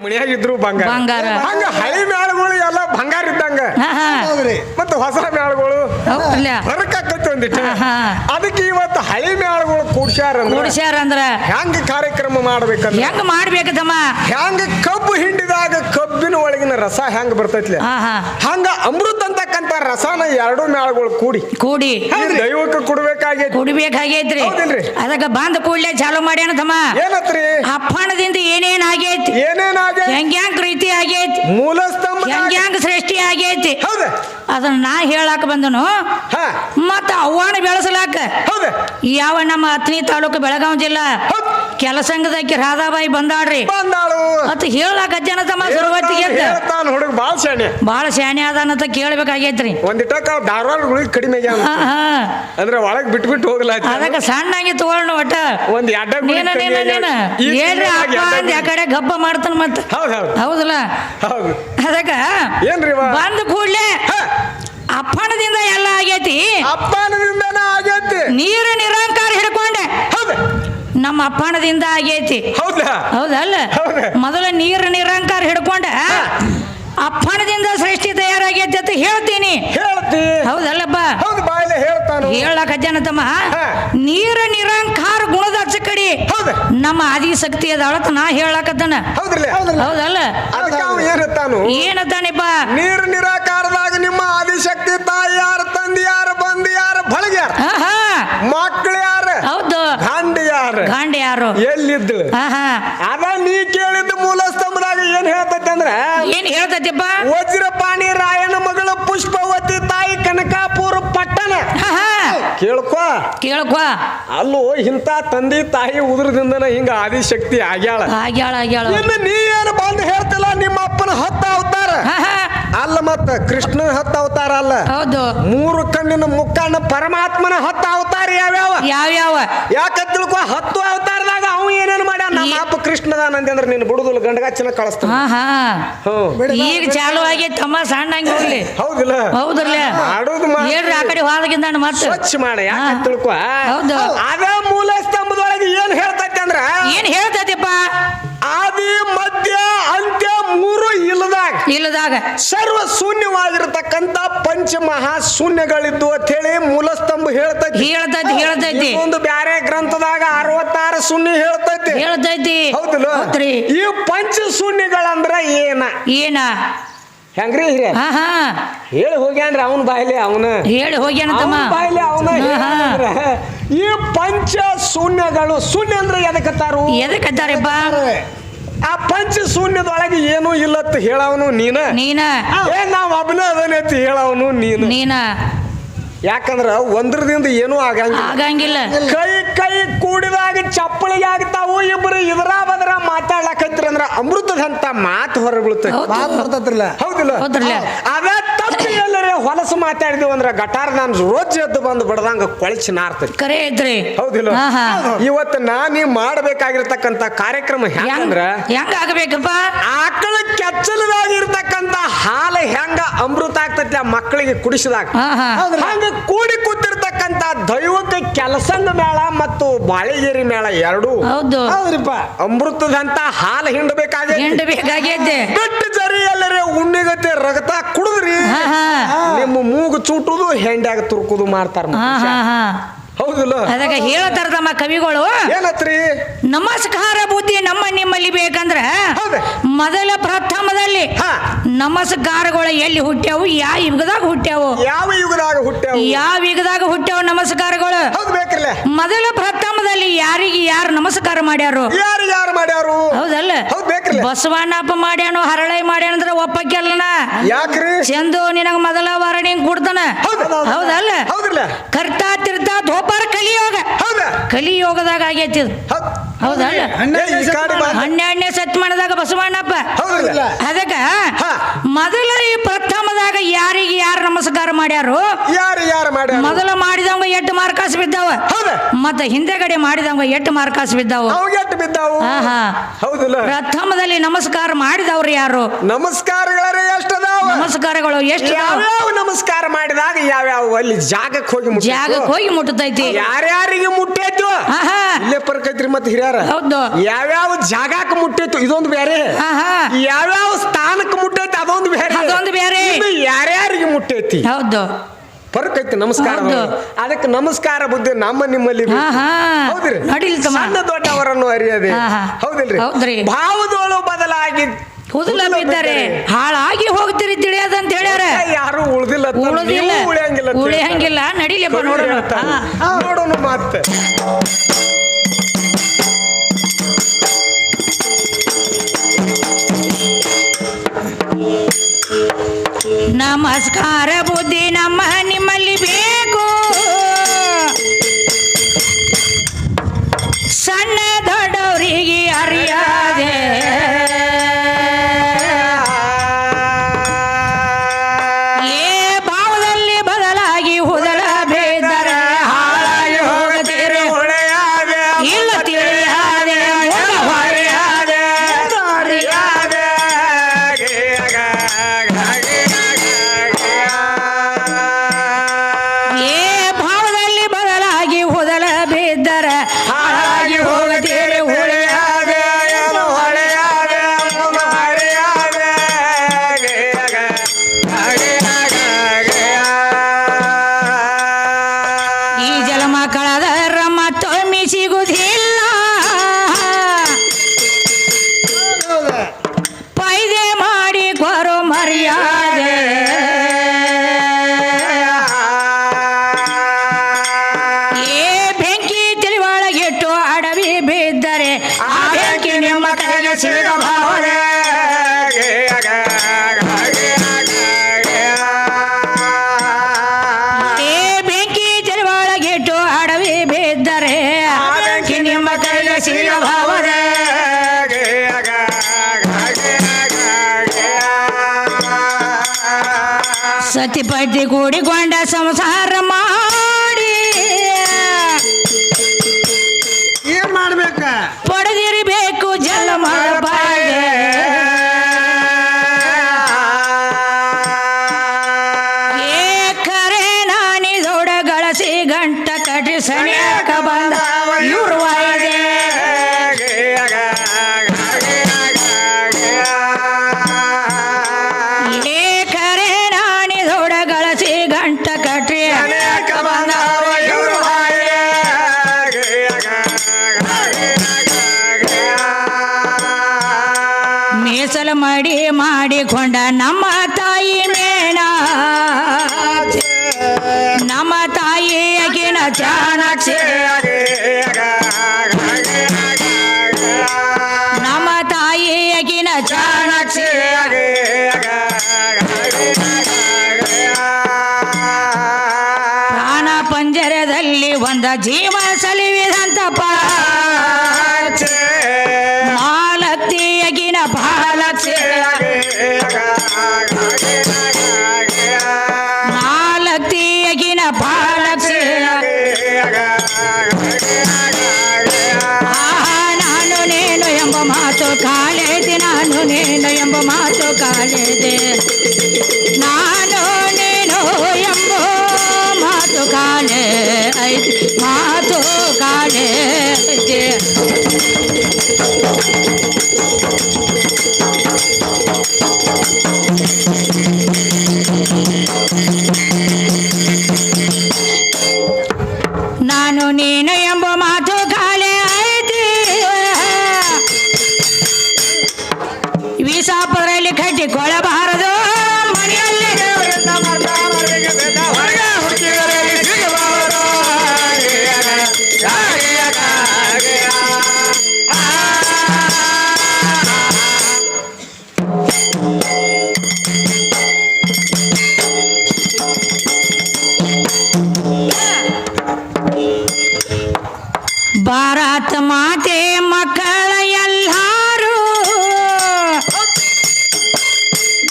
ಮನ್ಯಾಗ ಇದ್ರು ಬಂಗಾರ. ಬಂಗಾರ. ಹಂಗ ಹಳಿ ಮ್ಯಾಳಗಳು ಎಲ್ಲ ಬಂಗಾರ ಇದ್ದಂಗ. ಹಾ ಹಾ. ಮತ್ತೆ ಹೊಸ ಮ್ಯಾಳಗಳು ಒಂದಿಟ್ಟು ಅದಕ್ಕೆ ಇವತ್ತು ಹಳಿ ಮ್ಯಾಳಗಳು ಕೂಡ್ಸ್ಯಾರ ಕೂಡ್ಸ್ಯಾರ ಅಂದ್ರ ಹೆಂಗ ಕಾರ್ಯಕ್ರಮ ಮಾಡ್ಬೇಕಂದ್ರ? ಹೆಂಗ್ ಮಾಡ್ಬೇಕದಮ್ಮ? ಹೆಂಗ ಕಬ್ಬು ಹಿಂಡಿದಾಗ ಕಬ್ಬಿನ ಒಳಗಿನ ರಸ ಹೆಂಗ ಬರ್ತೈತಿ ಹಂಗ ಅಮೃತ ಅಂತಕ್ಕಂತ ರಸನ ಎರಡು ಮ್ಯಾಳಗಳು ಕೂಡಿ. ಕೂಡಿ. ದೈವಕ್ಕೆ ಕೊಡ್ಬೇಕಾಗೈತಿ. ಕುಡಿಬೇಕಾಗೈತ್ರಿ. ಅದಕ್ಕೆ ಬಂದ ಕೂಡ್ಲೆ ಚಾಲು ಮಾಡ್ಯಾನ ತಮ್ಮ ಏನತ್ರಿ? ಅಪ್ಪಣದಿಂದ ಏನೇನ್ ಆಗೈತಿ ಏನೇನಾಗ ಹೆಂಗ್ಯಾಂಗ್ ರೀತಿ ಆಗೈತಿ? ಮೂಲ ಸ್ತಂಭ ಹೆಂಗ್ಯಾಂಗ್ ಸೃಷ್ಟಿ ಆಗೈತಿ? ಹೌದ. ಅದನ್ನ ನಾ ಹೇಳಾಕ ಬಂದನು. ಮತ್ತ ಅವ್ವಾನ ಬೆಳೆಸಲಾಕ. ಹೌದ. ಯಾವ ನಮ್ಮ ಅತ್ನಿ ತಾಲೂಕು ಬೆಳಗಾವಿ ಜಿಲ್ಲಾ. ಕೆಲಸಂಗದಕ್ಕೆ ರಾಧಾಬಾಯಿ ಬಂದಾಡ್ರಿ ಬಂದಾಳು. ಮತ್ತ ಹೇಳಾಕ ಜನ ತಮ್ಮ ಶುರುವತ್ತಿಗೆ ಹುಡುಗ ಬಾಳ ಶಾಣೆ. ಬಾಳ ಅಂತ ಅದಾನಂತ ಕೇಳ್ಬೇಕಾಗೈತ್ರಿ ಒಂದಿಟ್ಟಕ್ಕ ಧಾರವಾಡಗಳಿಗೆ ಕಡಿಮೆ ಅಂದ್ರೆ ಒಳಗ್ ಬಿಟ್ಬಿಟ್ಟು ಹೋಗ್ಲ ಅದಕ್ಕ ಸಣ್ಣಾಗಿ ತಗೊಳ್ನು ಒಟ್ಟ. ಒಂದ್ ಎಡ್ಡ ನೀನ ನೀನ ಹೇಳ್ರಿ ಅಪ್ಪ ಅಂದ್ ಆ ಗುಳಿ. ಕಡೆ ಗಬ್ಬ ಮಾಡ್ತಾನ ಮತ್ತ. ಹೌದ್ ಹೌದ್. ಹೌದಲ್ಲ? ಹೌದು. ಅದಕ್ಕ ಏನ್ರಿ? ಬಂದ ಕೂಡ್ಲೆ ಅಪ್ಪಣದಿಂದ ಎಲ್ಲ ಆಗೈತಿ. ಅಪ್ಪನದಿಂದನ ಆಗೈತಿ. ನೀರು ನಿರಂಕಾರ ಹಿಡ್ಕೊಂಡೆ. ಹೌದ. ನಮ್ಮ ಅಪ್ಪಣದಿಂದ ಆಗೈತಿ. ಹೌದಾ? ಹೌದಲ್ಲ? ಹೌದು. ಮೊದಲ ನೀರು ನಿರಂಕಾರ ಹಿಡ್ಕೊಂಡ. ಅಪ್ಪಣದಿಂದ ಸೃಷ್ಟಿ ತಯಾರಾಗೈತಿ ಅಂತ ಹೇಳ್ತೀನಿ. ಹೇಳ್ತಿ. ಹೌದಲ್ಲಪ್ಪ? ಹೇಳಕ ಜನತಮ್ಮ ಹಾ. ನೀರ ನಿರಂಕಾರ ಗುಣದ ಅಚ್ಚಕಡಿ. ಹೌದು. ನಮ್ಮ ಆದಿಶಕ್ತಿ ಅದಾಳತ್ ನಾ ಹೇಳಕತ್ತನ ಹೌದಲ್ಲ? ಏನತ್ತಾನಿಪ್ಪ ನೀರು ನಿರಾಕಾರದಾಗ ನಿಮ್ಮ ಆದಿಶಕ್ತಿ ತಾಯಿ ಯಾರು ತಂದೆ ಯಾರು ಬಂದು ಯಾರು ಬಳಗ್ಯಾರ ಹಾ ಹಾ ಮಕ್ಳು ಯಾರು? ಹೌದು. ಗಂಡ ಯಾರು? ಗಾಂಡ ಯಾರು? ಎಲ್ಲಿದ್ದು ಹಾ ಹಾ ಅದ ನೀ ಕೇಳಿದ ಮೂಲ ಸ್ತಂಭದಾಗ ಏನ್ ಹೇಳ್ತೈತೆ ಅಂದ್ರ ಏನ್ ಹೇಳ್ತೈತಿಪ್ಪ? ವಜ್ರಪಾಣಿ ರಾಯನ ಮಗಳು ಪುಷ್ಪವತಿ ತಾಯಿ ಕನಕಾಪುರ ಪಟ್ಟಣ. ಕೇಳ್ಕೊ. ಕೇಳ್ಕೊ. ಅಲ್ಲೋ ಇಂಥ ತಂದಿ ತಾಯಿ ಉದ್ರದಿಂದನ ಹಿಂಗ ಆದಿಶಕ್ತಿ ಆಗ್ಯಾಳ. ಆಗ್ಯಾಳ ಆಗ್ಯಾಳ. ಇನ್ನು ನೀ ಏನು ಬಂದು ಹೇಳ್ತಿಲ್ಲ ನಿಮ್ಮ ಅಪ್ಪನ ಹತ್ತ ಅವತಾರ. ಅಲ್ಲ ಮತ್ತ ಕೃಷ್ಣ ಹತ್ತ ಅವತಾರ ಅಲ್ಲ? ಹೌದು. ಮೂರು ಕಣ್ಣಿನ ಮುಕ್ಕಣ್ಣ ಪರಮಾತ್ಮನ ಹತ್ತ ಅವತಾರ ಯಾವ್ಯಾವ? ಯಾವ್ಯಾವ? ಯಾಕ ತಿಳ್ಕೊ ಹತ್ತು ಅವತಾರದಾಗ ಅವ ಏನೇನು ಮಾಡ್ಯಾನ? ನಮ್ಮ ಅಪ್ಪ ಕೃಷ್ಣದಾನ ಅಂದ್ರೆ ನೀನು ಬಿಡುದಿಲ್ಲ ಗಂಡಗಾಚಿನ ಕಳಿಸ್ತಾನ. ಹಾ ಹಾ ಈಗ ಚಾಲು ಆಗಿ ತಮ್ಮ ಸಣ್ಣಂಗೆ ಹೋಗ್ಲಿ. ಹೌದಿಲ್ಲ? ಹೌದ್ರಲ್ಲ? ಮಾಡೋದು. ಹೇಳ್ರಿ ಆ ಕಡೆ ಹೋದಾಗಿಂದ ಮತ್ತೆ ಸ್ವಚ್ಛ ಮಾಡ ಯಾಕ. ತಿಳ್ಕೊ? ಹೌದು. ಅದೇ ಮೂಲ ಸ್ತಂಭದೊಳಗೆ ಏನ್ ಹೇಳ್ತೈತೆ ಅಂದ್ರ? ಏನ್ ಹೇಳ್ತೈತಿಪ್ಪ? ಆದಿ ಮಧ್ಯ ಇಲ್ಲದಾಗ ಇಲ್ಲದಾಗ ಸರ್ವ ಶೂನ್ಯವಾಗಿರತಕ್ಕಂತ ಪಂಚ ಮಹಾ ಶೂನ್ಯಗಳಿದ್ದು ಅಂತ ಹೇಳಿ ಮೂಲಸ್ತಂಭ ಹೇಳ್ತೈತಿ. ಹೇಳ್ತೈತಿ ಹೇಳ್ತೈತಿ. ಒಂದು ಬ್ಯಾರೆ ಗ್ರಂಥದಾಗ ಅರವತ್ತಾರು ಶೂನ್ಯ ಹೇಳ್ತೈತಿ. ಹೇಳ್ತೈತಿ. ಹೌದಿಲ್ಲ? ಈ ಪಂಚ ಶೂನ್ಯಗಳಂದ್ರ ಏನ? ಏನ? ಹೆಂಗ್ರಿ ಹಿರಿಯ? ಹೇಳಿ ಹೋಗ್ಯಾನ್ರಿ ಅವನ ಬಾಯ್ಲಿ ಅವನ. ಹೇಳಿ ಹೋಗ್ಯಾನ ಬಾಯ್ಲಿ ಅವನ. ಈ ಪಂಚ ಶೂನ್ಯಗಳು ಶೂನ್ಯ ಅಂದ್ರೆ ಎದಕ್ಕತ್ತಾರು ಎದಕ್ಕತ್ತಾರಪ್ಪ ಆ ಪಂಚ ಶೂನ್ಯದೊಳಗೆ ಏನೂ ಇಲ್ಲತ್ತ ಹೇಳವನು ನೀನ? ನೀನ. ಏ ನಾವ್ ಒಬ್ಬನ ಅಂತ ಹೇಳವನು ನೀನು. ನೀನ. ಯಾಕಂದ್ರ ಒಂದ್ರದಿಂದ ಏನೂ ಆಗಂಗಿಲ್ಲ. ಆಗಂಗಿಲ್ಲ. ಕೈ ಕೈ ಕೂಡಿದಾಗ ಚಪ್ಪಳಿಗೆ ಆಗ್ತಾವು ಇಬ್ರು ಇದ್ರ ಬದ್ರ ಮಾತಾಡ್ಲಕತ್ತಿರ ಅಂದ್ರ ಅಮೃತದಂತ ಮಾತು ಹೊರಬೀಳುತ್ತೆ. ಮಾತು ಬರ್ತೈತ್ರಲ್ಲ ಹೌದಿಲ್ಲ? ಹೌದ್ರಲ್ಲ. ಅದ ತಪ್ಪು ಎಲ್ಲರೇ ಹೊಲಸು ಮಾತಾಡಿದ್ವಿ ಅಂದ್ರ ಗಟಾರ ನಾನು ರೋಜ್ ಎದ್ದು ಬಂದು ಬಡದಂಗ ಕೊಳಚಿ ನಾರ್ತೈತಿ ಕರೆ ಐತ್ರಿ ಹೌದಿಲ್ಲ? ಹಾ ಹಾ. ಇವತ್ತು ನಾನೀ ಮಾಡಬೇಕಾಗಿರ್ತಕ್ಕಂತ ಕಾರ್ಯಕ್ರಮ ಹೆಂಗಂದ್ರ ಹೆಂಗ ಆಗಬೇಕಪ್ಪ? ಆಕಳ ಕೆಚ್ಚಲದಾಗಿರ್ತಕ್ಕಂತ ಹಾಲು ಹೆಂಗ ಅಮೃತ ಆಗ್ತೈತಿ ಆ ಮಕ್ಕಳಿಗೆ ಕುಡಿಸಿದಾಗ. ಹಾ ಹಾ. ಹಂಗ ಕೂಡಿ ಕೂತಿರ್ತಕ್ಕಂತ ದೈವಕ್ಕೆ ಕೆಲಸದ ಮೇಳ ಮತ್ತು ಬಾಳೆಗೇರಿ ಮೇಳ ಎರಡು. ಹೌದು. ಹೌದ್ರಿಪ್ಪ. ಅಮೃತದಂತ ಹಾಲು ಹಿಂಡಬೇಕಾಗಿ ಹಿಂಡ್ ಬೇಕಾಗೈತೆ ಬಿಟ್ಟು ಉಣ್ಣಿಗತ್ತೆ ರಗತ ಕುಡಿದ್ರಿ ನಿಮ್ಮ ಮೂಗು ಚೂಟುದು ಹೆಂಡ್ಯಾಗ ತುರ್ಕುದು ಮಾಡ್ತಾರ ಹೌದಿಲ್ಲ ಅದಕ್ಕೆ ಹೇಳ್ತಾರ ತಮ್ಮ ಕವಿಗಳು ಏನತ್ರಿ? ನಮಸ್ಕಾರ ಬುದ್ಧಿ ನಮ್ಮ ನಿಮ್ಮಲ್ಲಿ ಬೇಕಂದ್ರ ಮೊದಲ ಪ್ರಥಮದಲ್ಲಿ ನಮಸ್ಕಾರಗಳು ಎಲ್ಲಿ ಹುಟ್ಟ್ಯಾವು? ಯಾವ ಯುಗದಾಗ ಹುಟ್ಟ್ಯಾವು? ಯಾವ ಯುಗದಾಗ ಹುಟ್ಟ್ಯಾವು? ಯಾವ ಯುಗದಾಗ ಹುಟ್ಟ್ಯಾವ ನಮಸ್ಕಾರಗಳು? ಮೊದಲ ಪ್ರಥಮದಲ್ಲಿ ಯಾರಿಗೆ ಯಾರು ನಮಸ್ಕಾರ ಮಾಡ್ಯಾರು? ಯಾರು ಯಾರು ಮಾಡ್ಯಾರು? ಹೌದಲ್ಲ. ಬಸವಣ್ಣಪ್ಪ ಮಾಡ್ಯಾನು ಹರಳೆ ಮಾಡ್ಯಾನ ಅಂದ್ರೆ ಒಪ್ಪಕ್ಕೆಲ್ಲನ? ಯಾಕ್ರಿ? ಚಂದು ನಿನಗ ಮೊದಲ ವಾರಣಿ ಕೊಡ್ತಾನ ಹೌದ್. ಹೌದ್ ಹೌದಲ್ಲ ಕರ್ತಾ ತಿರ್ತಾ ಧೋಪಾರ ಕಲಿಯೋಗ ಕಲಿಯೋಗದಾಗ ಆಗೈತಿ ಇದು. ಹೌದ್? ಹೌದಲ್ಲ ಹನ್ನೆರಡನೇ ಶತಮಾನದಾಗ ಬಸವಣ್ಣಪ್ಪ. ಹೌದ್ರಲ್ಲ ಅದಕ್ಕ? ಹಾ. ಮೊದಲ ಈ ಪ್ರಥಮದಾಗ ಯಾರಿಗೆ ಯಾರು ನಮಸ್ಕಾರ ಮಾಡ್ಯಾರು? ಯಾರು ಯಾರು ಮಾಡ್ಯಾರ? ಮೊದಲ ಮಾಡಿದವಂಗ ಎಟ್ಟು ಮಾರ್ಕಾಸ್ ಬಿದ್ದಾವ? ಮತ್ತೆ ಮತ್ತ ಹಿಂದೆಗಡೆ ಮಾಡಿದವಂಗ ಎಟ್ಟು ಮಾರ್ಕಾಸ್ ಬಿದ್ದಾವ. ಹೌದಿಲ್ಲ? ಪ್ರಥಮದಲ್ಲಿ ನಮಸ್ಕಾರ ಮಾಡಿದವ್ರು ಯಾರು? ನಮಸ್ಕಾರಗಳೇ ಎಷ್ಟು ನಮಸ್ಕಾರಗಳು ಎಷ್ಟು ಯಾವ್ಯಾವ ನಮಸ್ಕಾರ ಮಾಡಿದಾಗ ಯಾವ್ಯಾವ ಅಲ್ಲಿ ಜಾಗಕ್ಕೆ ಹೋಗಿ. ಜಾಗಕ್ಕೆ ಹೋಗಿ ಮುಟ್ಟತೈತಿ. ಯಾರ್ಯಾರಿಗೆ ಮುಟ್ಟೆ. ಇಲ್ಲೇ ಹಿರಿಯರ ಹೌದು ಯಾವ್ಯಾವ ಜಾಗಕ್ಕೆ ಮುಟ್ಟೈತು ಇದೊಂದು ಬೇರೆ. ಯಾವ್ಯಾವ ಸ್ಥಾನಕ್ಕೆ ಮುಟ್ಟೈತಿ ಅದೊಂದು ಬೇರೆ ಅದೊಂದು ಬೇರೆ. ಯಾರ್ಯಾರಿಗೆ ಮುಟ್ಟೈತಿ ಹೌದು ಫರ್ಕ್ ಐತಿ ನಮಸ್ಕಾರ. ಅದಕ್ಕೆ ನಮಸ್ಕಾರ ಬುದ್ಧಿ ನಮ್ಮ ನಿಮ್ಮಲ್ಲಿ. ಹೌದ್ರಿ. ಸಣ್ಣ ದೊಡ್ಡವರನ್ನು ಅರಿಯದೆ. ಹೌದಿಲ್ರಿ ಹೌದ್ರಿ. ಭಾವದೋಳು ಬದಲಾಗಿ ಕೂದಲ ಬಿದ್ದರೆ ಹಾಳಾಗಿ ಹೋಗ್ತೀರಿ ಅಂತ ಹೇಳ್ಯಾರ. ಯಾರು ಉಳ್ದಿಲ್ಲ ಉಳಿದಿಲ್ಲ. ಉಳಿಯಂಗಿಲ್ಲ. ಉಳಿಯಂಗಿಲ್ಲ. ನಡಿಲಿಪ್ಪ ನೋಡೋಣ. ನೋಡೋಣ ಮತ್ತೆ. ನಮಸ್ಕಾರ ಬುದ್ಧಿ ನಮ್ಮ ನಿಮ್ಮಲ್ಲಿ ಬೇಕು. ಸಣ್ಣ ದೊಡ್ಡವರಿಗೆ ಅರಿಯಾದೆ. ಪಡೆದಿರಬೇಕು ಜಲ ಬಾಳ್ಗೆ. で ಮಾತೆ ಮಕ್ಕಳ ಎಲ್ಲಾರು.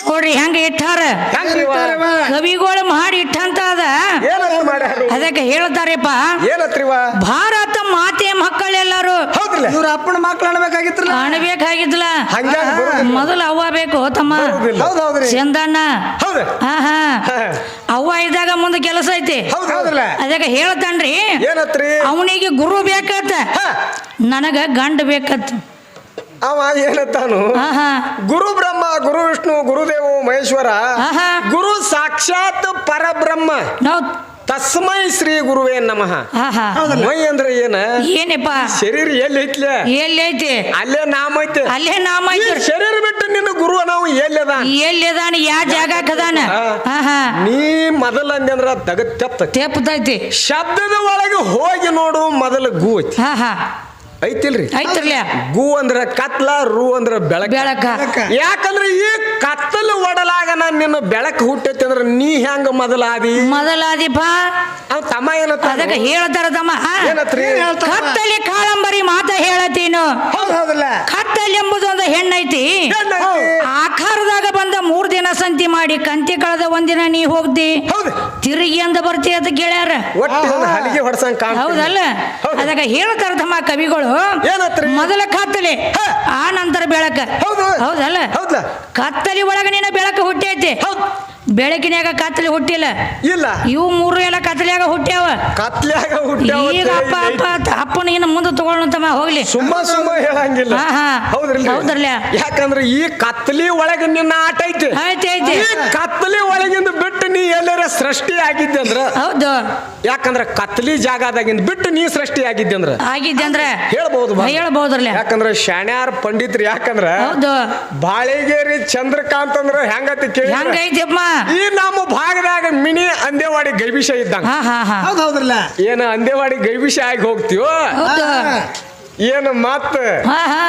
ನೋಡ್ರಿ ಹೆಂಗ ಇಟ್ಟಾರ? ಕವಿಗಳು ಮಾಡಿ ಇಟ್ಟಂತ ಅದ ಅದಕ್ಕೆ ಹೇಳ್ತಾರಪ್ಪ. ಏನತ್ರಿವ ಭಾರತ ಮಾತೆ ಮಕ್ಕಳೆಲ್ಲರೂ. ಇವ್ರ ಅಪ್ಪನ ಮಕ್ಳು ಅನ್ಬೇಕಾಗಿತ್ರಲ್ಲ ಕಾಣಬೇಕಾಗಿದ್ಲ. ಮೊದಲು ಅವ್ವ ಬೇಕು ತಮ್ಮ. ಚಂದಣ್ಣ. ಹಾ. ಮುಂದೆ ಕೆಲಸ ಐತಿ. ಅದಕ್ಕೆ ಹೇಳ್ತಾನ್ರಿ. ಏನತ್ರಿ? ಅವನಿಗೆ ಗುರು ಬೇಕತ್ತ ನನಗ ಗಂಡ ಬೇಕತ್ತ ಅವ ಏನತ್ತಾನು ಗುರು ಬ್ರಹ್ಮ ಗುರು ವಿಷ್ಣು ಗುರುದೇವ ಮಹೇಶ್ವರ. ಗುರು ಸಾಕ್ಷಾತ್ ಪರಬ್ರಹ್ಮ. ನಾವು ತಸ್ಮೈ ಶ್ರೀ ಗುರುವೇ ನಮಃ. ಮೈ ಅಂದ್ರೆ ಏನ? ಏನಪ್ಪ? ಶರೀರ ಎಲ್ಲಿ ಐತ್ಲೆ? ಎಲ್ಲಿ ಐತಿ ಅಲ್ಲೇ ನಾಮ ಐತೆ. ಅಲ್ಲೇ ನಾಮ ಐತಿ. ಶರೀರ ಬಿಟ್ಟು ನಿನ್ನ ಗುರು ನಾವು ಎಲ್ಲದ ಎಲ್ಲಿ ಅದಾನ? ಯಾ ಜಾಗ ಅದಾನ? ನೀ ಮೊದಲ ಅಂದ್ರ ತೆಪ್ಪ ತೆಪ್ಪತೈತಿ ಶಬ್ದದ ಒಳಗೆ ಹೋಗಿ ನೋಡು ಮೊದಲ ಗು ಐತಿ ಹಾ ಹಾ ಐತಿಲ್ರಿ? ಐತ್ರಲ್ಯ ಗು ಅಂದ್ರ ಕತ್ಲ ರು ಅಂದ್ರ ಬೆಳಕ. ಬೆಳಕ. ಯಾಕಂದ್ರೆ ಈ ಕತ್ತಲು ಒಡಲಾಗನ ನಿನ್ನ ಬೆಳಕು ಹುಟ್ಟೈತಿ ಅಂದ್ರ ನೀ ಹೆಂಗ ಮೊದಲಾದಿ? ಮೊದಲಾದಿಪ್ಪ ಅವ್ ತಮ್ಮ ಏನತ್ತ? ಅದಕ್ಕೆ ಹೇಳ್ತಾರ ತಮ್ಮ. ಏನತ್ರಿ? ಕತ್ತಲಿ ಕಾಳಂಬರಿ ಮಾತ ಹೇಳತೀನು ಹೌದ್ ಹೌದಲ್ಲ ಕತ್ತಲಿ ಎಂಬುದು ಒಂದು ಹೆಣ್ಣೈತಿ. ಆಕಾರದಾಗ ಸಂತಿ ಮಾಡಿ ಕಂತಿ ಕಳೆದ ಒಂದಿನ ನೀ ಹೋಗ್ದಿ. ಹೌದು. ತಿರುಗಿ ಅಂತ ಬರ್ತಿ ಅಂತ ಗೆಳೆಯರ. ಹೌದಲ್ಲ? ಹೌದು. ಅದಕ್ಕೆ ಹೇಳ್ತಾರ ತಮ್ಮ ಕವಿಗಳು. ಮೊದಲ ಕತ್ತಲೆ ಆ ನಂತರ ಬೆಳಕ. ಹೌದು. ಹೌದಲ್ಲ? ಕತ್ತಲಿ ಒಳಗ ನಿನ್ನ ಬೆಳಕ ಹುಟ್ಟೈತಿ ಹೌದ್. ಬೆಳಕಿನ್ಯಾಗ ಕತ್ಲಿ ಹುಟ್ಟಿಲ್ಲ. ಇಲ್ಲ. ಇವು ಮೂರು ಎಲ್ಲ ಕತ್ಲಿಯಾಗ ಹುಟ್ಟ್ಯಾವ. ಕತ್ಲಿಯಾಗ ಈಗ ಅಪ್ಪ ಅಪ್ಪ ಅಪ್ಪನ ಇನ್ನು ಮುಂದೆ ತಗೊಳ್ಳಂತಮ್ಮ ಹೋಗ್ಲಿ. ಸುಮ್ಮ ಸುಮ್ಮ ಹೇಳಂಗಿಲ್ಲ. ಹೌದ್ರಲ್ಲ. ಯಾಕಂದ್ರೆ ಈ ಕತ್ಲಿ ಒಳಗೆ ನಿನ್ನ ಆಟ ಐತಿ. ಐತಿ ಐತಿ. ಈ ಕತ್ತಲಿ ಒಳಗಿಂದ ಬಿಟ್ಟು ನೀ ಎಲ್ಲರ ಸೃಷ್ಟಿ ಆಗಿದ್ದೆ ಅಂದ್ರ? ಹೌದು. ಯಾಕಂದ್ರ ಕತ್ಲಿ ಜಾಗದಾಗಿಂದ ಬಿಟ್ಟು ನೀ ಸೃಷ್ಟಿ ಆಗಿದ್ದೆ ಅಂದ್ರ? ಆಗಿದ್ದೆ ಅಂದ್ರೆ ಹೇಳ್ಬಹುದು ಬಾ. ಹೇಳ್ಬೋದ್ರಲ್ಲ. ಯಾಕಂದ್ರ ಶಾಣ್ಯಾರ್ ಪಂಡಿತ್ರು ಯಾಕಂದ್ರ ಹೌದು. ಬಾಳಿಗೇರಿ ಚಂದ್ರಕಾಂತ್ ಅಂದ್ರ ಹೆಂಗತಿ ಕೇಳಿ ಹೆಂಗೈತಿಯಪ್ಪ ಈ ನಮ್ಮ ಭಾಗದಾಗ ಮಿನಿ ಅಂದೇವಾಡಿ ಗೈಬಿಷ ಇದ್ದಂಗ. ಹಾ ಹಾ ಹಾ. ಹೌದ್ ಹೌದ್ರಲ್ಲ. ಏನ ಅಂದೇವಾಡಿ ಗೈಬಿಷ ಆಗಿ ಹೋಗ್ತೀವೋ? ಹೌದು. ಏನು ಮತ್ತ ಏನಾರ ಹಾ.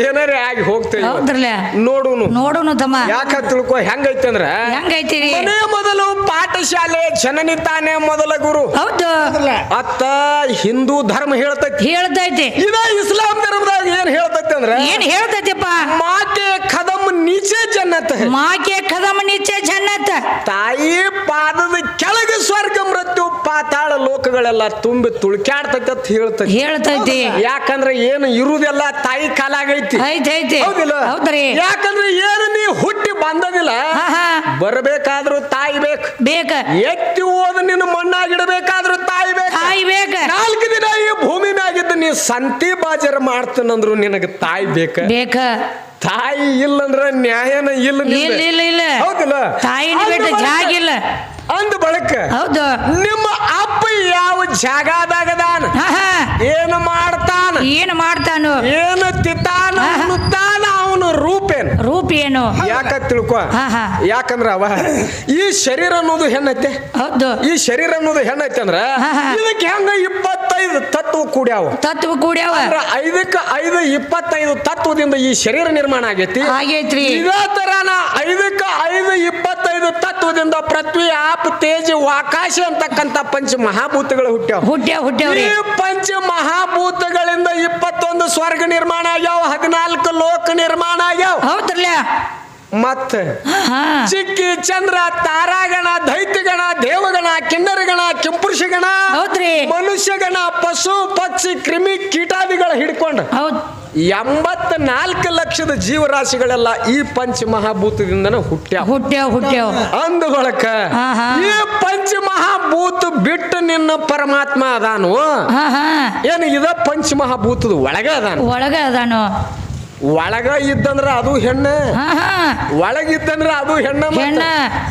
ಏನಾರೇ ಆಗಿ ಹೋಗ್ತೇವೆ ಹೌದ್ರಲ್ಲ? ನೋಡುನು. ನೋಡುನು ತಮ್ಮ. ಯಾಕ ತಿಳ್ಕೊ ಹೆಂಗೈತೆ ಅಂದ್ರ ಹೆಂಗೈತಿರಿ? ಮನೆ ಮೊದಲು ಪಾಠಶಾಲೆ ಜನನಿ ತಾನೇ ಮೊದಲ ಗುರು. ಹೌದು. ಅತ್ತ ಹಿಂದೂ ಧರ್ಮ ಹೇಳ್ತೈತಿ. ಹೇಳ್ತೈತಿ. ಇದ ಇಸ್ಲಾಂ ಧರ್ಮದಾಗ ಏನ್ ಹೇಳ್ತೈತಿ ಅಂದ್ರ ಏನ್ ಹೇಳ್ತೈತಿಪ್ಪ? ಮಾತೆ ಕದಮ್ ನೀಚೆ ಜನ್ನತ್ ಹೈ. ಮಾಕೆ ಕದಮ ನಿಚ್ಚೆ ಜನ್ನತ್ ತಾಯಿ ಪಾದದ ಕೆಳಗೆ ಸ್ವರ್ಗ ಮೃತ್ಯು ಪಾತಾಳ ಲೋಕಗಳೆಲ್ಲ ತುಂಬಿ ತುಳ್ಕ್ಯಾಡ್ತಕ್ಕಂತ ಹೇಳ್ತ ಹೇಳ್ತೈತಿ. ಹೇಳ್ತೈತಿ ಯಾಕಂದ್ರೆ ಏನು ಇರುವುದೆಲ್ಲ ತಾಯಿ ಕಾಲಾಗೈತಿ. ಐತಿ ಐತೆ ಹೌದಿಲ್ಲ? ಹೌದ್ರಿ. ಯಾಕಂದ್ರೆ ಏನು ನೀ ಹುಟ್ಟಿ ಬಂದದಿಲ್ಲ ಹಾ ಹಾ. ಬರಬೇಕಾದ್ರೂ ತಾಯಿ ಬೇಕು. ಬೇಕ. ಎತ್ತಿ ಹೋದ ನಿನ್ನ ಮಣ್ಣಾಗಿಡಬೇಕಾದ್ರೂ ತಾಯಿ ಬೇಕು. ತಾಯಿ ಬೇಕ. ನಾಲ್ಕು ದಿನ ಈ ಭೂಮಿ ಮ್ಯಾಗಿದ್ದು ನೀ ಸಂತಿ ಬಾಜರ ಮಾಡ್ತಾನಂದ್ರು ನಿನಗೆ ತಾಯಿ ಬೇಕ? ಬೇಕ. ತಾಯಿ ಇಲ್ಲಂದ್ರ ನ್ಯಾಯನ ಇಲ್ಲ ನಿಂದ. ಇಲ್ಲ ಇಲ್ಲ ಇಲ್ಲ. ತಾಯಿ ತಾಯಿನ ಅಂದ ಜಾಗ ಇಲ್ಲ. ಅಂದ ಬಳಕ ಹೌದು. ನಿಮ್ಮ ಅಪ್ಪ ಯಾವ ಜಾಗದಾಗದಾನ? ಏನು ಮಾಡ್ತಾನ? ಏನ್ ಮಾಡ್ತಾನು? ಏನು ತಿತ್ತಾನ. ಉಣ್ಣುತ್ತಾನ ಅವನು ರೂಪೇನ್? ರೂಪ ಏನು? ಯಾಕ ತಿಳ್ಕೊ? ಹಾ ಹಾ. ಯಾಕಂದ್ರ ಅವ ಈ ಶರೀರ ಅನ್ನೋದು ಹೆಣ್ಣೈತೆ? ಹೌದು. ಈ ಶರೀರ ಅನ್ನೋದು ಹೆಣ್ಣೈತೆ ಅಂದ್ರ. ಇದಕ್ಕೆ ಹೆಂಗ ಇಪ್ಪತ್ತೈದು ತತ್ವ ಕೂಡ್ಯಾವ? ತತ್ವ ಕೂಡ್ಯಾವ? ಅಂದ್ರ ಐದಕ್ಕ ಐದು ಇಪ್ಪತ್ತೈದು ತತ್ವದಿಂದ ಈ ಶರೀರ ನಿರ್ಮಾಣ ಆಗೈತಿ. ಆಗೈತ್ರಿ. ಇದೇ ತರನ ಐದಕ್ಕ ಐದು ಇಪ್ಪತ್ತೈದು ತತ್ವದಿಂದ ಪೃಥ್ವಿ ಆಪ್ ತೇಜ್ ಆಕಾಶ ಅಂತಕ್ಕಂತ ಪಂಚ ಮಹಾಭೂತಗಳು ಹುಟ್ಟ್ಯಾವ ಹುಟ್ಟ್ಯಾವ ಹುಟ್ಟ್ಯಾವ್ರಿ ಈ ಪಂಚ ಮಹಾಭೂತಗಳಿಂದ ಇಪ್ಪತ್ತೊಂದು ಸ್ವರ್ಗ ನಿರ್ಮಾಣ ಆಗ್ಯಾವ ಹದಿನಾಲ್ಕು ಲೋಕ ನಿರ್ಮಾಣ ಆಗ್ಯಾವ. ಹೌದ್ರಲ್ಲ ಮತ್ತ ಚಿಕ್ಕಿ ಚಂದ್ರ ತಾರಾಗಣ ದೈತ್ಯಗಣ ದೇವಗಣ ಕಿನ್ನರಗಣ ಕೆಂಪುರುಷಗಣ ಹೌದ್ರಿ. ಮನುಷ್ಯಗಣ ಪಶು ಪಕ್ಷಿ ಕ್ರಿಮಿ ಕೀಟಾದಿಗಳ ಹಿಡ್ಕೊಂಡು ಹೌದು. ಎಂಬತ್ತ ನಾಲ್ಕು ಲಕ್ಷದ ಜೀವರಾಶಿಗಳೆಲ್ಲ ಈ ಪಂಚ ಮಹಾಭೂತದಿಂದನ ಹುಟ್ಟ್ಯಾವ ಹುಟ್ಟ್ಯಾವ ಹುಟ್ಟ್ಯಾವ ಅಂದ ಬಳಕ ಹಾ, ಹಾ. ಈ ಪಂಚ ಮಹಾಭೂತ ಬಿಟ್ಟು ನಿನ್ನ ಪರಮಾತ್ಮ ಅದಾನು. ಏನು ಇದ ಪಂಚ ಮಹಾಭೂತದ ಒಳಗ ಅದಾನು? ಒಳಗ ಅದಾನು. ಒಳಗ ಇದ್ದಂದ್ರ ಅದು ಹೆಣ್ಣ. ಹಾ ಹಾ. ಒಳಗಿದ್ದಂದ್ರ ಅದು ಹೆಣ್ಣ ಹೆಣ್ಣ.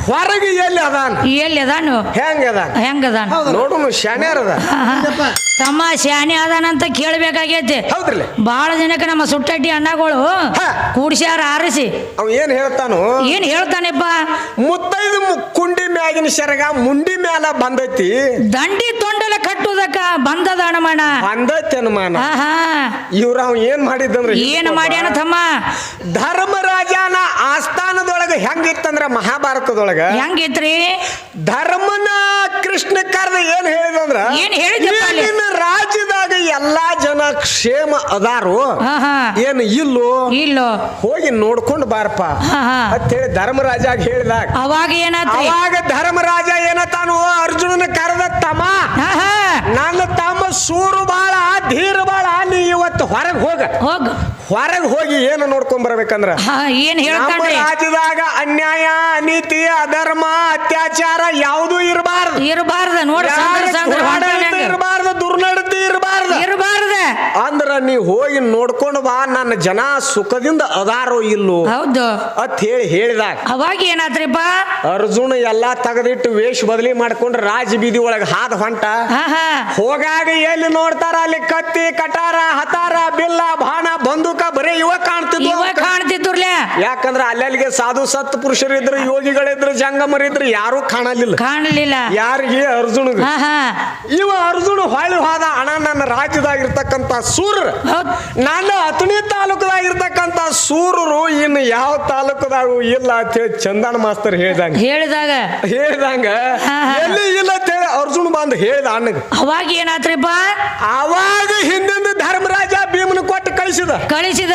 ಹೊರಗೆ ಎಲ್ಲಿ ಅದಾನ? ಎಲ್ಲಿ ಅದಾನು? ಹೆಂಗ ಅದಾನ? ಹೆಂಗ ಅದಾನ? ನೋಡು ಶಾಣ್ಯಾರ ಅದ. ತಮ್ಮ ಶಾನೆ ಅದಾನಂತ ಕೇಳ್ಬೇಕಾಗೈತಿ. ಹೌದ್ರಲ್ಲ. ಬಹಳ ಜನಕ್ಕೆ ನಮ್ಮ ಸುಟ್ಟಟ್ಟಿ ಅಣ್ಣಗಳು ಕೂಡಿಸ್ಯಾರ ಆರಿಸಿ. ಅವ ಏನ್ ಹೇಳ್ತಾನು? ಏನ್ ಹೇಳ್ತಾನೆಪ್ಪ? ಮುತ್ತೈದು ಕುಂಡಿ ಮ್ಯಾಗಿನ ಶರಗ ಮುಂಡಿ ಮ್ಯಾಲ ಬಂದೈತಿ. ದಂಡಿ ತೊಂಡಲ ಕಟ್ಟುದಕ್ಕ? ಬಂದದ ಅಣ್ಣ ಬಂದೈತಿ ಅನುಮಾನ. ಇವ್ರ ಅವ್ ಏನ್ ಮಾಡಿದಂದ್ರ ಏನ್ ಮಾಡ್ಯಾನ ತಮ್ಮ? ಧರ್ಮರಾಜನ ಆಸ್ಥಾನದೊಳಗ ಹೆಂಗಿತ್ತಂದ್ರ ಮಹಾಭಾರತದೊಳಗ? ಹೆಂಗಿತ್ರಿ? ಧರ್ಮನ ಕೃಷ್ಣ ಕರ್ದ ಏನ್ ಹೇಳಿದಂದ್ರ ಏನ್ ಹೇಳಿದಪ್ಪ ಅಲ್ಲಿ? ಈಗಿನ ರಾಜ್ಯದಾಗ ಎಲ್ಲಾ ಜನ ಕ್ಷೇಮ ಅದಾರು. ಏನು ಇಲ್ಲೋ? ಇಲ್ಲೋ. ಹೋಗಿ ನೋಡ್ಕೊಂಡು ಬಾರಪ್ಪ. ಅಂತ ಹೇಳಿ ಧರ್ಮರಾಜ ಹೇಳಿದ ಹೇಳಿದಾಗ. ಅವಾಗ ಏನಾತ್ರಿ? ಅವಾಗ ಧರ್ಮರಾಜ ಏನತಾನು ಅರ್ಜುನನ ಕರೆದ ತಮ್ಮ ನನ್ನ ತಮ್ಮ ಸೂರು ಬಾಳ ಧೀರ ಬಾಳ ನೀ ಇವತ್ತು ಹೊರಗೆ ಹೋಗ. ಹೋಗ. ಹೊರಗೆ ಹೋಗಿ ಏನು ನೋಡ್ಕೊಂಡ್ ಬರ್ಬೇಕಂದ್ರ? ಏನ್ ನಮ್ಮ ರಾಜ್ಯದಾಗ ಅನ್ಯಾಯ ಅನೀತಿ ಅಧರ್ಮ ಅತ್ಯಾಚಾರ ಯಾವುದು ಇರಬಾರ್ದು. ಇರಬಾರ್ದ. ನೋಡ ಇರಬಾರ್ದು ದುರ್ನಡತಿ. ಇರಬಾರ್ದು ದುರ್ನಡತೆ ಇರಬಾರ್ದು. ಇರಬಾರ್ದ. ಅಂದ್ರ ನೀ ಹೋಗಿ ನೋಡ್ಕೊಂಡು ಬಾ ನನ್ನ ಜನ ಸುಖದಿಂದ ಅದಾರೋ ಇಲ್ಲೋ ಹೌದು. ಅತ್ ಹೇಳಿ ಹೇಳಿದಾಗ. ಅವಾಗ ಏನಾದ್ರಿಪ್ಪ ಅರ್ಜುನ ಎಲ್ಲಾ ತೆಗೆದಿಟ್ಟು ವೇಷ ಬದಲಿ ಮಾಡ್ಕೊಂಡು ರಾಜ ಬೀದಿ ಒಳಗ ಹಾದ ಹೊಂಟ. ಹಾ ಹಾ. ಹೋಗಾಗ ಎಲ್ಲಿ ನೋಡ್ತಾರ ಅಲ್ಲಿ ಕತ್ತಿ ಕಟಾರ ಹತಾರ ಬಿಲ್ಲ ಬಾಣ ಬಂದೂಕ ಬರೀ ಇವ ಕಾಣ್ತಿದ್ವು ಇವ ಯಾಕಂದ್ರ ಅಲ್ಲಲ್ಲಿಗೆ ಸಾಧು ಸತ್ ಪುರುಷರಿದ್ರು ಯೋಗಿಗಳಿದ್ರು ಜಂಗಮರಿದ್ರು ಯಾರು ಕಾಣಲಿಲ್ಲ. ಕಾಣಲಿಲ್ಲ. ಯಾರಿಗೆ? ಅರ್ಜುನಗ. ಹಾ ಇವ ಅರ್ಜುನ ಹೊಳ್ಳಿ ಹೋದ ಅಣ್ಣ ನನ್ನ ರಾಜ್ಯದಾಗಿರ್ತಕ್ಕಂಥ ಸೂರ್ರ. ಹೌದ್. ನಾನು ಅತನಿ ತಾಲೂಕದಾಗಿರ್ತಕ್ಕಂಥ ಸೂರರು ಇನ್ನು ಯಾವ ತಾಲೂಕದಾಗೂ ಇಲ್ಲ ಅಂತ ಹೇಳಿ ಚಂದನ ಮಾಸ್ತರ್ ಹೇಳಿದಂಗ. ಹೇಳಿದಾಗ. ಹೇಳ್ದಂಗ. ಎಲ್ಲಿ ಇಲ್ಲ ಹೇಳಿ ಅರ್ಜುನ ಬಂದು ಹೇಳಿದ ಅಣ್ಣಗೆ. ಅವಾಗ ಏನಾತ್ರಿಪ್ಪ ಅವಾಗ ಹಿಂದಿನ ಧರ್ಮರಾಜ ಭೀಮನ ಕೊಟ್ಟು ಕಳಿಸಿದ. ಕಳಿಸಿದ.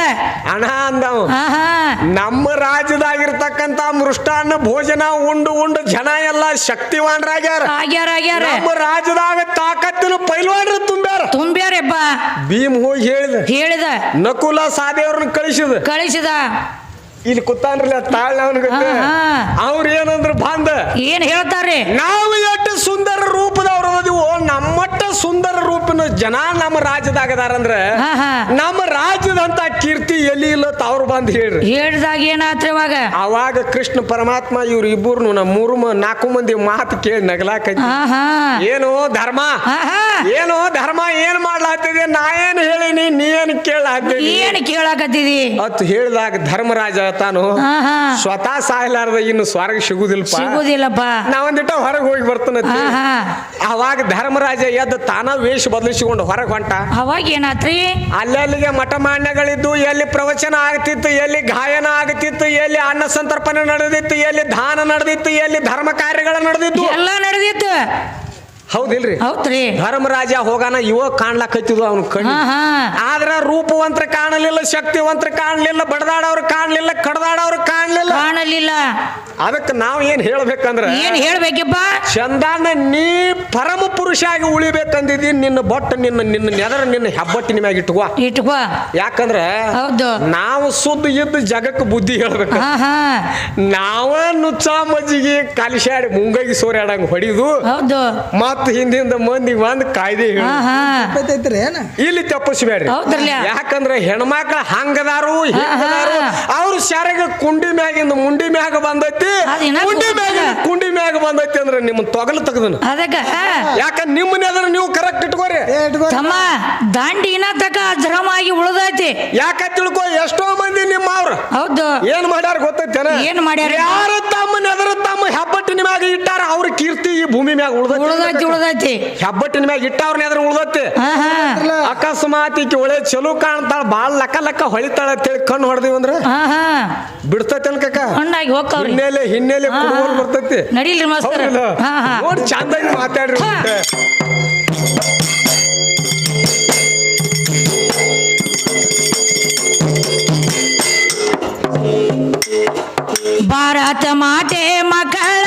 ಅಣ್ಣ ಅಂದವ ಹಾ ನಮ್ಮ ರಾಜ್ಯದಾಗಿರ್ತಕ್ಕಂತ ಮೃಷ್ಟಾನ್ನ ಭೋಜನ ಉಂಡು ಉಂಡು ಜನ ಎಲ್ಲ ಶಕ್ತಿವಾನ್ರಾಗ್ಯಾರ. ಆಗ್ಯಾರ ಆಗ್ಯಾರ. ನಮ್ಮ ರಾಜ್ಯದಾಗ ತಾಕತ್ತಿನ ಪೈಲ್ವಾನ್ರು ತುಂಬ್ಯಾರ. ತುಂಬ್ಯಾರಪ್ಪ ಭೀಮ್ ಹೋಗಿ ಹೇಳಿದ. ಹೇಳಿದ. ನಕುಲ ಸಾದೇವ್ರನ್ನ ಕಳಿಸಿದ. ಕಳಿಸಿದ. ಇಲ್ಲಿ ಕುತ್ತಾನ್ರಲ್ಲ ತಾಳ್. ಅವ್ರ ಏನಂದ್ರ ಬಂದ. ಏನ್ ಹೇಳ್ತಾರೆ ನಾವು ಎಷ್ಟು ಸುಂದರ ರೂಪದವ್ರು ನಮ್ಮಟ್ಟ ಸುಂದರ ರೂಪಿನ ಜನ ನಮ್ಮ ರಾಜ್ಯದಾಗದಾರಂದ್ರ ನಮ್ಮ ರಾಜ್ಯದಂತ ಕೀರ್ತಿ ಎಲ್ಲಿ ಇಲ್ಲ ಅವ್ರು ಬಂದ್ ಹೇಳ್ರಿ. ಹೇಳಿದಾಗ ಏನಾತ್ರಿ ಅವಾಗ? ಅವಾಗ ಕೃಷ್ಣ ಪರಮಾತ್ಮ ಇವ್ರ ಇಬ್ಬರು ನಮ್ಮ ಮೂರು ನಾಲ್ಕು ಮಂದಿ ಮಾತು ಕೇಳಿ ನಗಲಾಕ ಏನು ಧರ್ಮ. ಏನು ಧರ್ಮ ಏನ್ ಮಾಡ್ಲಾತಿದೆ ನಾ ಏನ್ ಹೇಳಿನಿ ನೀ ಏನ್ ಕೇಳಾತೀನಿ ಏನ್ ಕೇಳಾಕತ್ತಿದಿ? ಅತ್ ಹೇಳಿದಾಗ ಧರ್ಮರಾಜ ತಾನು ಹಾ ಹಾ. ಸ್ವತಃ ಸಾಯಲಾರ್ದ ಇನ್ನು ಸ್ವರ್ಗ ಸಿಗುದಿಲ್ಲಪ್ಪ. ಸಿಗುದಿಲ್ಲಪ್ಪ. ನಾವೊಂದಿಟ್ಟ ಹೊರಗೆ ಹೋಗಿ ಬರ್ತಾನ ಅವಾಗ ಧರ್ಮರಾಜ ಎದ್ದ ತಾನ ವೇಷ ಬದಲಿಸಿಕೊಂಡು ಹೊರಗೆ ಹೊಂಟ. ಅವಾಗ ಏನಾತ್ರಿ? ಅಲ್ಲಲ್ಲಿಗೆ ಮಠ ಮಾನ್ಯಗಳಿದ್ದು ಎಲ್ಲಿ ಪ್ರವಚನ ಆಗ್ತಿತ್ತು ಎಲ್ಲಿ ಗಾಯನ ಆಗ್ತಿತ್ತು ಎಲ್ಲಿ ಅನ್ನ ಸಂತರ್ಪಣೆ ನಡೆದಿತ್ತು ಎಲ್ಲಿ ದಾನ ನಡೆದಿತ್ತು ಎಲ್ಲಿ ಧರ್ಮ ಕಾರ್ಯಗಳು ನಡೆದಿತ್ತು ಎಲ್ಲ ನಡೆದಿತ್ತು. ಹೌದಿಲ್ರಿ? ಹೌದ್ರಿ. ಧರ್ಮರಾಜ ಹೋಗಾನ ಇವ ಕಾಣ್ಲಾಕೈತಿದ್ವು ಅವ್ನ ಕಣ್ಣು. ಹಾ ಹಾ. ಆದ್ರ ರೂಪವಂತ್ರ ಕಾಣಲಿಲ್ಲ ಶಕ್ತಿವಂತ್ರ ಕಾಣಲಿಲ್ಲ ಬಡದಾಡವ್ರು ಕಾಣಲಿಲ್ಲ ಕಡದಾಡವ್ರು ಕಾಣಲಿಲ್ಲ. ಕಾಣಲಿಲ್ಲ. ಅದಕ್ಕೆ ನಾವು ಏನ್ ಹೇಳ್ಬೇಕಂದ್ರ ಏನ್ ಹೇಳ್ಬೇಕಪ್ಪ? ಚಂದಾನ ನೀ ಪರಮ ಪುರುಷ ಆಗಿ ಉಳಿಬೇಕಂದಿದ್ದಿ ನಿನ್ನ ಬೊಟ್ಟ ನಿನ್ನ ನಿನ್ನ ನೆದರ ನಿನ್ನ ಹೆಬ್ಬಟ್ಟಿನ ಮ್ಯಾಗ ಇಟ್ಕೋ. ಇಟ್ಕೋ. ಯಾಕಂದ್ರ ಹೌದು. ನಾವು ಸುದ್ದ ಇದ್ದು ಜಗಕ್ಕೆ ಬುದ್ಧಿ ಹೇಳ್ಬೇಕು. ಹಾ ಹಾ. ನಾವ ನುಚ್ಚ ಮಜ್ಜಿಗೆ ಕಲಿಸಾಡಿ ಮುಂಗೈಗೆ ಸೋರ್ಯಾಡಂಗ್ ಹೊಡಿದು ಹೌದು. ಮತ್ತ ಹಿಂದಿಂದ ಮಂದಿ ಒಂದ್ ಕಾಯ್ದೆ ಹೇಳು. ಹಾ ಹಾ. ಗೊತ್ತೈತ್ರಿ ಏನ? ಇಲ್ಲಿ ತಪ್ಪಿಸ್ಬೇಡ್ರಿ. ಹೌದ್ರಲ್ಲ? ಯಾಕಂದ್ರೆ ಹೆಣ್ಮಕ್ಳ ಹಂಗದಾರು ಹಿಂಗದಾರು ಅವ್ರ ಶಾರೆಗ ಕುಂಡಿ ಮ್ಯಾಗಿಂದ ಮುಂಡಿ ಮ್ಯಾಗ ಬಂದೈತಿ. ಕುಂಡಿ ಮ್ಯಾಗ. ಕುಂಡಿ ಮ್ಯಾಗ ಬಂದೈತಿ ಅಂದ್ರೆ ನಿಮ್ಮ ತೊಗಲು ತೆಗ್ದನು. ಅದಕ್ಕ ಯಾಕಂದ್ರೆ ನಿಮ್ಮನ್ನ ಅದ್ರ ನೀವು ಕರೆಕ್ಟ್ ಇಟ್ಕೋರಿ. ಏ ಇಟ್ಕೋ. ತಮ್ಮ ದಾಂಡಿನ ತಕ ಅಜ್ರಮಾಗಿ ಉಳ್ದೈತಿ. ಯಾಕ ತಿಳ್ಕೋ ಎಷ್ಟೋ ಮಂದಿ ನಿಮ್ಮ ಅವ್ರ. ಹೌದು. ಏನ್ ಮಾಡ್ಯಾರ ಗೊತ್ತೈತೇನ? ಏನ್ ಮಾಡ್ಯಾರ? ಯಾರು ತಮ್ಮ ನೆದರ ತಮ್ಮ ಹೆಬ್ಬಟ್ಟಿನ ಮ್ಯಾಗ ಇಟ್ಟಾರ ಅವ್ರ ಕೀರ್ತಿ ಈ ಭೂಮಿ ಮ್ಯಾಗ ಉಳ್ದೈತಿ. ಉಳ್ದೈತಿ ಉಳ್ದೈತಿ. ಹೆಬ್ಬಟ್ಟಿನ ಮ್ಯಾಗ ಇಟ್ಟವ್ರನ್ನ ಎದ್ರ ಉಳ್ದೈತಿ. ಹಾ ಹಾ. ಅಕಸ್ಮಾತ್ ಈಕಿ ಒಳ್ಳೆ ಚಲೋ ಕಾಣ್ತಾಳ ಬಾಳ ಲಕ್ಕ ಲಕ್ಕ ಹೊಳಿತಾಳ ಅಂತೇಳಿ ಕಣ್ಣು ಹೊಡೆದಿವಿ ಅಂದ್ರೆ? ಹಾ ಹಾ. ಬಿಡ್ತೈತಿ ಅನ್ಕಕ್ಕ ಹಣ್ಣಾಗಿ ಹೋಗ್ತಾವ್ರಿ ಹಿನ್ನೆಲೆ ಹಿನ್ನೆಲೆ ಹಾ, ಕುಡುಗೋಲ್ ಹಾ. ಬರ್ತೈತಿ. ನಡೀಲ್ರಿ ಮಾಸ್ತರ. ಹೌದಿಲ್ಲ? ಹಾ ಹಾ. ನೋಡಿ ಚಂದಾಗಿ ಮಾತಾಡ್ರಿ ಹಾ. ಮತ್ತೆ. ಭಾರತ ಮಾತೆ ಮಕ್ಕಳ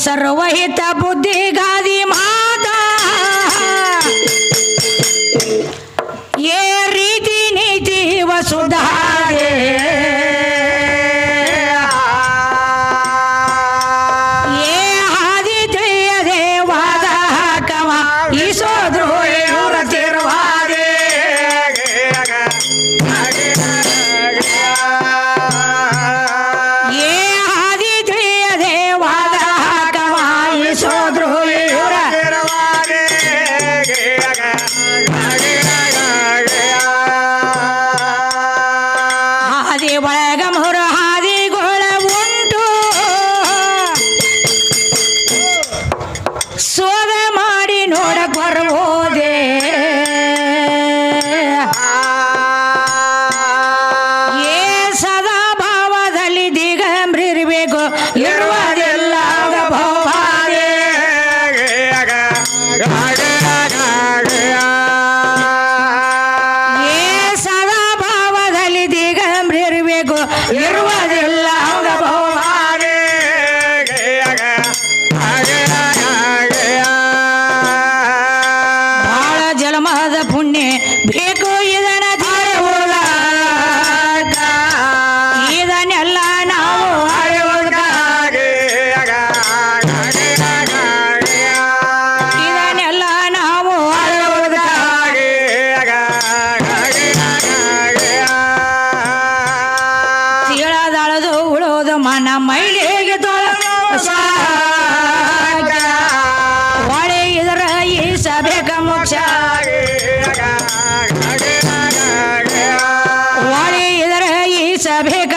se robó Yerba del ಹೊಳೆ ಇದರ ಈ ಸಭೆಗ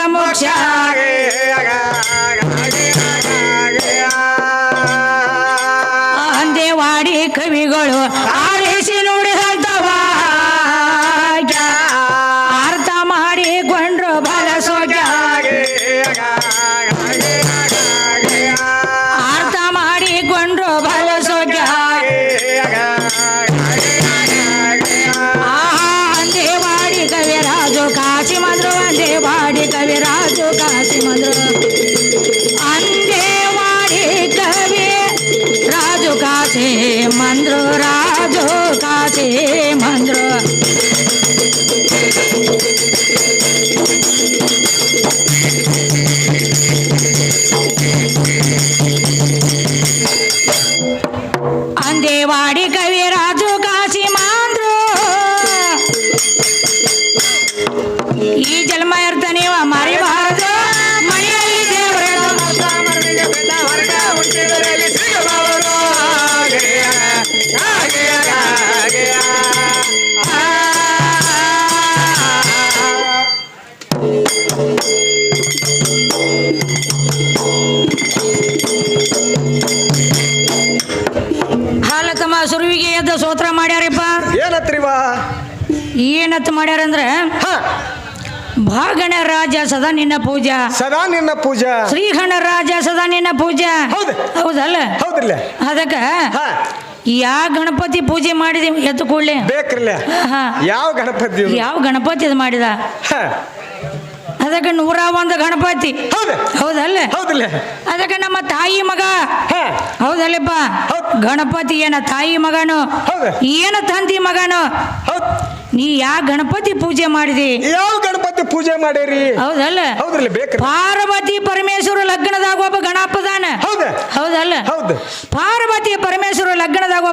ಏನತ್ರಿವ? ಏನತ್ ಮಾಡ್ಯಾರಂದ್ರೆ ಹ. ಭಾಗಣ ರಾಜ ಸದಾ ನಿನ್ನ ಪೂಜಾ. ಸದಾ ನಿನ್ನ ಪೂಜಾ. ಶ್ರೀಗಣ ರಾಜ ಸದಾ ನಿನ್ನ ಪೂಜಾ. ಹೌದು. ಹೌದಲ್ಲ? ಹೌದಿಲ್ಲ ಅದಕ್ಕ ಹ. ಯಾ ಗಣಪತಿ ಪೂಜೆ ಮಾಡಿದ ಎತ್ತು ಕೂಡಲೇ? ಬೇಕ್ರಲ್ಲ. ಯಾವ ಗಣಪತಿ ಯಾವ ಗಣಪತಿ ಅದು ಮಾಡಿದ? ಅದಕ್ಕೆ ನೂರ ಒಂದು ಗಣಪತಿ. ಹೌದು. ಹೌದಲ್ಲ? ಹೌದಿಲ್ಲ ಅದಕ್ಕೆ ನಮ್ಮ ತಾಯಿ ಮಗ. ಹೌದಲ್ಲಪ್ಪ? ಹೌದ್. ಗಣಪತಿ ಏನ ತಾಯಿ ಮಗನು ಏನು ತಂದಿ ಮಗನು. ನೀ ಯಾ ಗಣಪತಿ ಪೂಜೆ ಮಾಡಿದಿ? ಯಾವ ಗಣಪತಿ ಪೂಜೆ ಮಾಡೇರಿ? ಹೌದಲ್ಲ. ಹೌದ್ರಲ್ಲಿ ಪಾರ್ವತಿ ಪರಮೇಶ್ವರ ಲಗ್ನದಾಗ ಒಬ್ಬ ಗಣಪದಾನ ಹೌದ. ಹೌದಲ್ಲ. ಹೌದು. ಪಾರ್ವತಿ ಪರಮೇಶ್ವರ ಲಗ್ನದಾಗ ಒಬ್ಬ